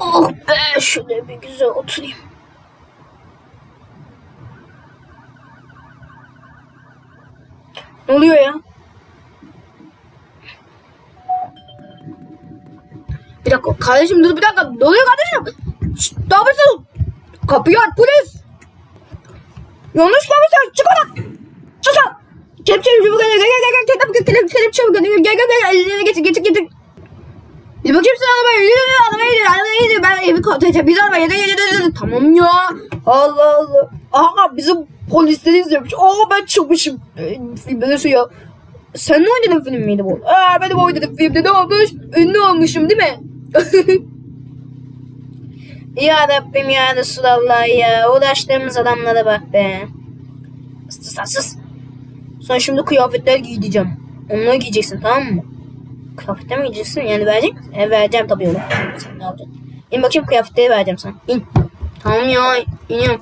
Oh be şöyle bir güzel oturayım. Ne oluyor ya? Bir dakika kardeşim dur bir dakika. Ne oluyor kardeşim? Şşt, ne yapıyorsun? Kapıyı aç polis. Yanlış gelmişsin. Çık oradan. Çık sen. Kelepçe çabuk gel gel gel gel gel kelepçe çabuk gel gel gel elini getir getir getir. Bir bakayım sen arabaya yürü yürü arabaya yürü arabaya yürü ben evi kontrol edeceğim. Bir arabaya yürü yürü yürü. Tamam ya. Allah Allah. Aha bizim polisleri izliyormuş. Aa ben çıkmışım. Ee, Filmde nasıl ya? Sen ne oynadın film miydi bu? Aa benim oynadığım filmde ne olmuş? Ünlü olmuşum değil mi? ya Rabbim ya Resulallah ya. Uğraştığımız adamlara bak be. Sus sus. Sonra şimdi kıyafetler giyeceğim. Onları giyeceksin tamam mı? Kıyafetler mi giyeceksin? Yani verecek misin? E, vereceğim tabii oğlum. Sen ne yapacaksın? İn bakayım kıyafetleri vereceğim sana. İn. Tamam ya iniyorum.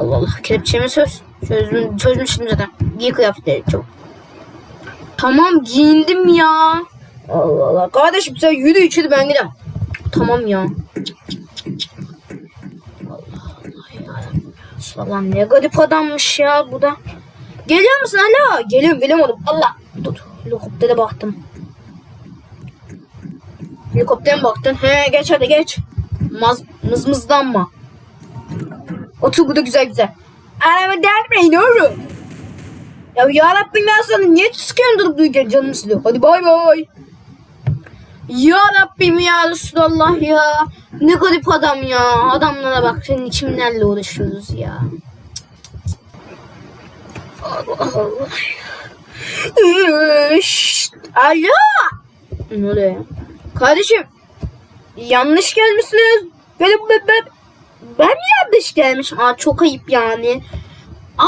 Allah Allah kelepçemi söz. Çözüm, çözmüştüm zaten. Giy kıyafetleri çabuk. Tamam giyindim ya. Allah Allah. Kardeşim sen yürü içeri ben gidem. Tamam ya. Allah Allah ya. Falan ne garip adammış ya bu da. Geliyor musun hala? Geliyorum geliyorum oğlum. Allah. Dur. Helikoptere baktım. Helikoptere mi baktın? He geç hadi geç. Maz, mızmızlanma. Otur burada güzel güzel. Araba delmeyin oğlum. Ya yarabbim ben sana niye sıkıyorsun durup dururken canım sıkıyor. Hadi bay bay. Ya Rabbim ya Resulallah ya. Ne garip adam ya. Adamlara bak senin kimlerle uğraşıyoruz ya. Alo. Ne oluyor? Kardeşim. Yanlış gelmişsiniz. Benim ben, ben, ben mi yanlış gelmişim? Aa çok ayıp yani. Aa!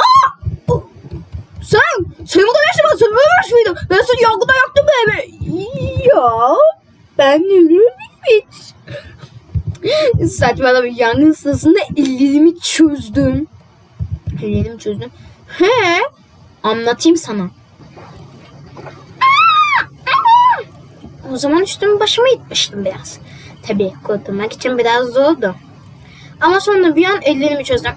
Sen, sen burada yaşamadın? Sen böyle yaşmıydın. Ben seni yangında yaktım be. Ya, ben ölürüm hiç. Saçmalama yangın sırasında ellerimi çözdüm. Ellerimi çözdüm. He, anlatayım sana. O zaman üstümü başıma itmiştim biraz. Tabii kurtulmak için biraz zordu. Ama sonra bir an ellerimi çözdüm.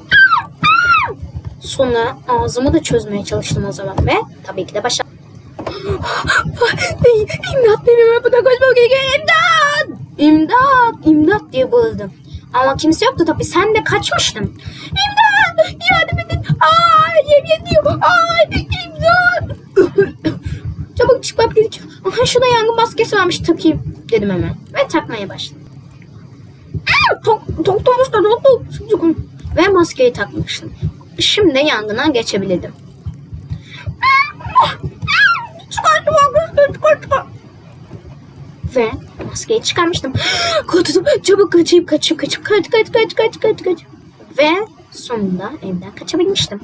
Sonra ağzımı da çözmeye çalıştım o zaman ve tabii ki de başa... İmdat benim yapıda gerekiyor. İmdat! İmdat! İmdat diye bağırdım. Ama kimse yoktu tabii. Sen de kaçmıştın. İmdat! Yardım edin. Ediyorum. Ay imdat! Çabuk çıkmam gerekiyor. Aha şurada yangın maskesi varmış takayım dedim hemen. Ve takmaya başladım. Aa, Tok, tok, tok, tok, tok. Ve maskeyi takmıştım. Şimdi yangına geçebilirdim. Çıkar, çıkar, çıkar, çıkar. Ve maskeyi çıkarmıştım. Kurtuldum. Çabuk kaçayım, kaçayım, kaçayım. Kaç, kaç, kaç, kaç, kaç, kaç. Ve sonunda evden kaçabilmiştim.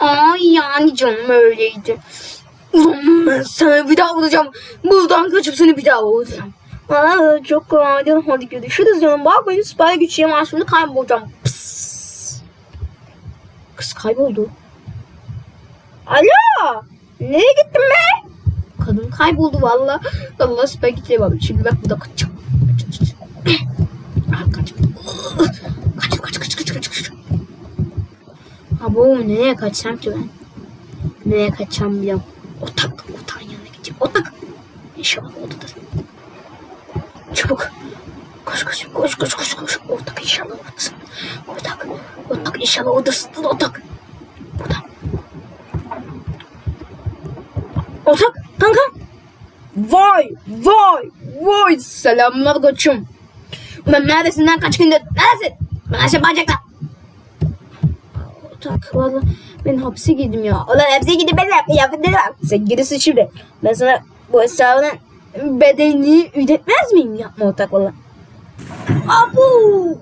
Ay yani canım öyleydi. Ulan ben sana bir daha vuracağım. Buradan kaçıp seni bir daha vuracağım. Aa, çok kolay değil. Hadi görüşürüz canım. Bak benim süper güçlüyüm. Ben şimdi kaybolacağım. Pıs. Kız kayboldu. Alo. Nereye gittin be? Kadın kayboldu valla. Allah süper güçlüye bak. Şimdi bak burada kaçacağım. Kaç, kaç, kaç. Ah, kaç. Kaç, kaç, kaç, kaç, kaç, kaç. Abo nereye kaçsam ki ben? Nereye kaçacağım biliyorum. Otak. Otağın yanına gideceğim. Otak. İnşallah odadır. Çabuk. Koş koş koş koş koş koş. Ortak inşallah oradasın. Ortak. Ortak inşallah oradasın. Ortak. Burada. Ortak. Kanka. Vay vay vay. Selamlar koçum. Ben neredesin lan kaç gündür? Neredesin? Ben bacakta. Ortak valla ben hapse girdim ya. Ulan hapse gidip ben kıyafetleri var. Sen girirsin şimdi. Ben sana bu hesabının bedelini ödetmez miyim? Yapma ortak valla. Abu!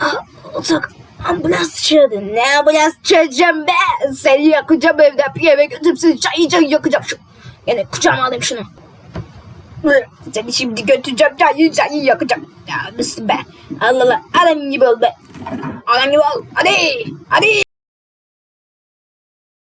Ah, ortak ambulans çağırdın. Ne ambulans çağıracağım be? Seni yakacağım evde. Bir eve götürüp seni çayı çayı yakacağım. Şu. Yine kucağıma alayım şunu. Seni şimdi götüreceğim çayı çayı yakacağım. Ya mısın be? Allah Allah adam gibi ol be. Adam gibi ol. Hadi. Hadi.